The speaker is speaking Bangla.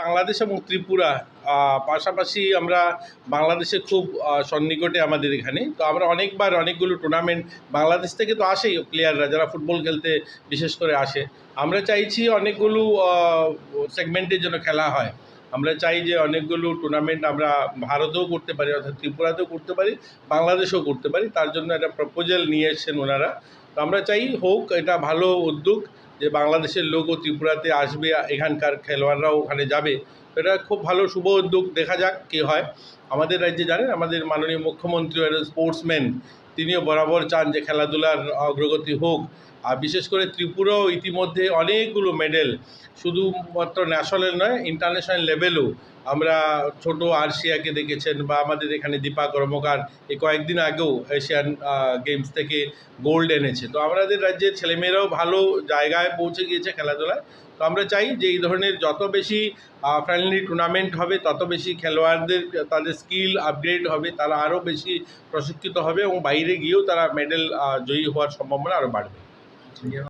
বাংলাদেশ এবং ত্রিপুরা পাশাপাশি আমরা বাংলাদেশে খুব সন্নিকটে আমাদের এখানে। তো আমরা অনেকবার অনেকগুলো টুর্নামেন্ট বাংলাদেশ থেকে তো আসেই প্লেয়াররা যারা ফুটবল খেলতে বিশেষ করে আসে। আমরা চাইছি অনেকগুলো সেগমেন্টের জন্য খেলা হয়। আমরা চাই যে অনেকগুলো টুর্নামেন্ট আমরা ভারতেও করতে পারি, অর্থাৎ ত্রিপুরাতেও করতে পারি, বাংলাদেশেও করতে পারি। তার জন্য একটা প্রপোজাল নিয়ে এসেছেন ওনারা। তো আমরা চাই হোক, এটা ভালো উদ্যোগ। যে বাংলাদেশের লোকও ত্রিপুরাতে আসবে, এখানকার খেলোয়াড়রাও ওখানে যাবে এটা খুব ভালো শুভ উদ্যোগ দেখা যাক কী হয়। আমাদের রাজ্যে জানেন, আমাদের মাননীয় মুখ্যমন্ত্রী স্পোর্টসম্যান, তিনিও বরাবর চান যে খেলাধুলার অগ্রগতি হোক। আর বিশেষ করে ত্রিপুরাও ইতিমধ্যে অনেকগুলো মেডেল, শুধুমাত্র ন্যাশনাল নয়, ইন্টারন্যাশনাল লেভেলও আমরা ছোট আরশিয়াকে দেখেছেন বা আমাদের এখানে দীপা কর্মকার, এই কয়েকদিন আগেও এশিয়ান গেমস থেকে গোল্ড এনেছে। তো আমাদের রাজ্যের ছেলেমেয়েরাও ভালো জায়গায় পৌঁছে গিয়েছে খেলাধুলায়। তো আমরা চাই যে এই ধরনের যত বেশি ফ্রেন্ডলি টুর্নামেন্ট হবে, তত বেশি খেলোয়াড়দের, তাদের স্কিল আপগ্রেড হবে, তারা আরও বেশি প্রশিক্ষিত হবে এবং বাইরে গিয়েও তারা মেডেল জয়ী হওয়ার সম্ভাবনা আরও বাড়বে।